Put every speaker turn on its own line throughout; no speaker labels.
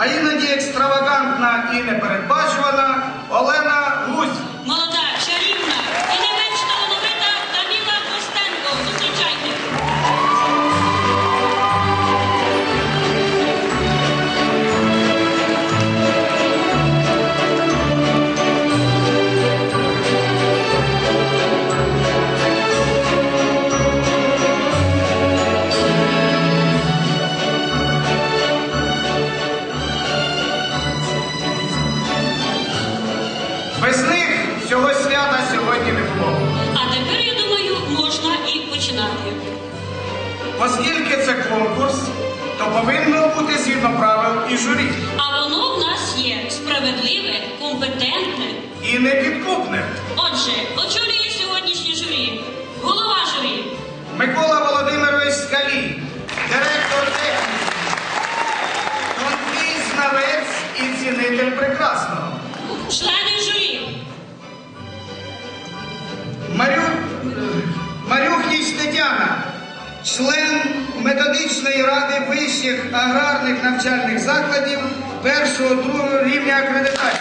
а іноді екстравагантна і непередбачувана Олена оскільки це конкурс, то повинно бути згідно правил і журі.
А воно в нас є справедливе, компетентне
і непідкупне.
Отже, очолює сьогоднішнє журі. Голова журі.
Микола Володимирович Скалій, директор техніки, тонкий знавець і цінитель прекрасного.
Члени журі. Марю...
Марюхніч Тетяна, член методичної ради вищих аграрних навчальних закладів першого другого рівня акредитації.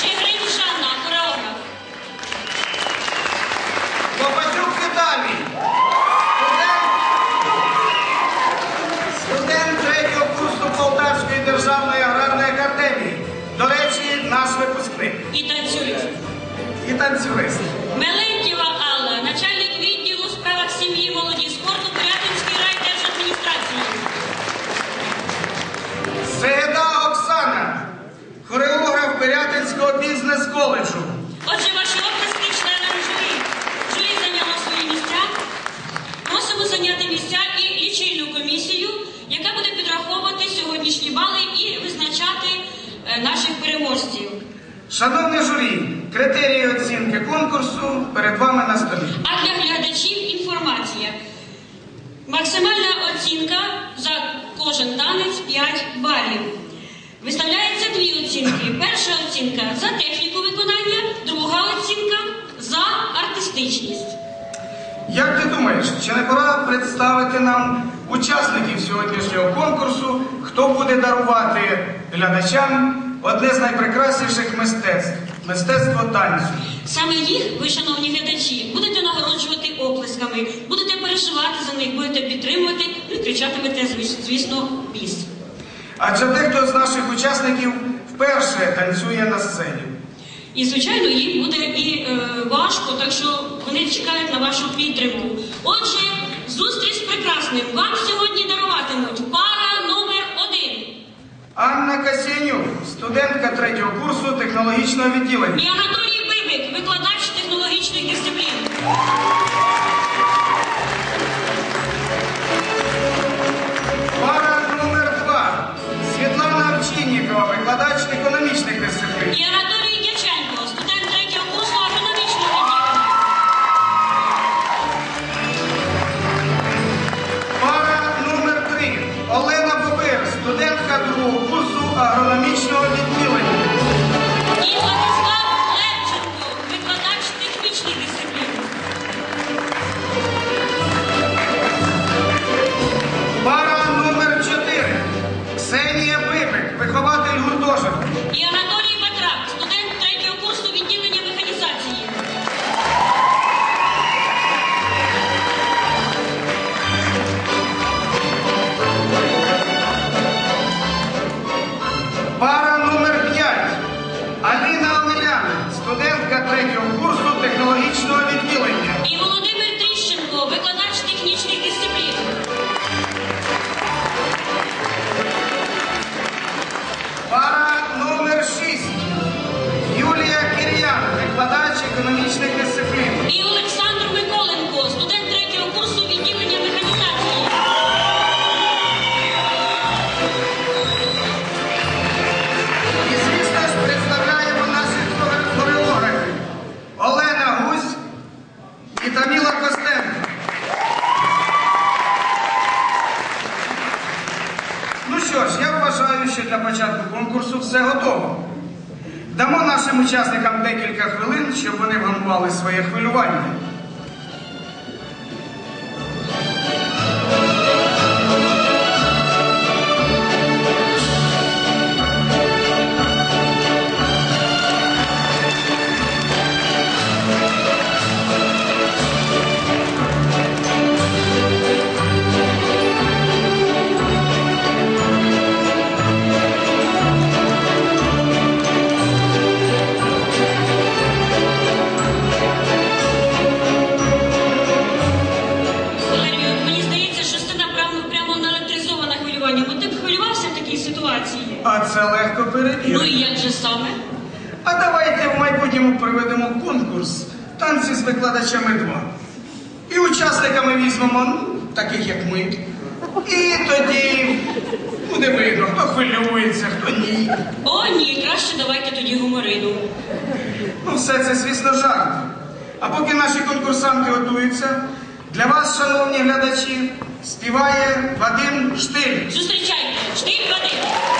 Чигрин Жанна, хореограф.
Лопатюк Віталій. Студент, студент третього курсу Полтавської державної аграрної академії. До речі, наш випускник.
І танцюють.
І танцюрист.
Мелентєва
бізнес-коледжу.
Отже, ваші оплески членам журі. Журі зайняло свої місця. Просимо зайняти місця і лічильну комісію, яка буде підраховувати сьогоднішні бали і визначати е, наших переможців.
Шановне журі, критерії оцінки конкурсу перед вами на столі.
А для глядачів інформація. Максимальна оцінка за кожен танець 5 балів. Виставляється дві оцінки. Перша оцінка за техніку виконання, друга оцінка за артистичність.
Як ти думаєш, чи не пора представити нам учасників сьогоднішнього конкурсу, хто буде дарувати глядачам одне з найпрекрасніших мистецтв мистецтво танцю?
Саме їх, ви, шановні глядачі, будете нагороджувати оплесками, будете переживати за них, будете підтримувати і кричатимете, звісно, біс.
Адже дехто з наших учасників вперше танцює на сцені.
І, звичайно, їм буде і е, важко, так що вони чекають на вашу підтримку. Отже, зустріч з прекрасним вам сьогодні даруватимуть пара номер один.
Анна Касєнюк, студентка третього курсу технологічного відділення.
І Анатолій Бибик, викладач технологічних дисциплін.
Що ж, я вважаю, що для початку конкурсу все готово. Дамо нашим учасникам декілька хвилин, щоб вони вгамували своє хвилювання. А це легко
Ну і як же саме?
А давайте в майбутньому проведемо конкурс танці з викладачами 2. І учасниками візьмемо, ну, таких як ми. І тоді буде видно, хто хвилюється, хто ні.
О, ні, краще давайте тоді гуморину.
Ну, все це, звісно, жарт. А поки наші конкурсанти готуються, для вас, шановні глядачі, співає Вадим Штиль.
Зустрічайте, штиль Вадим.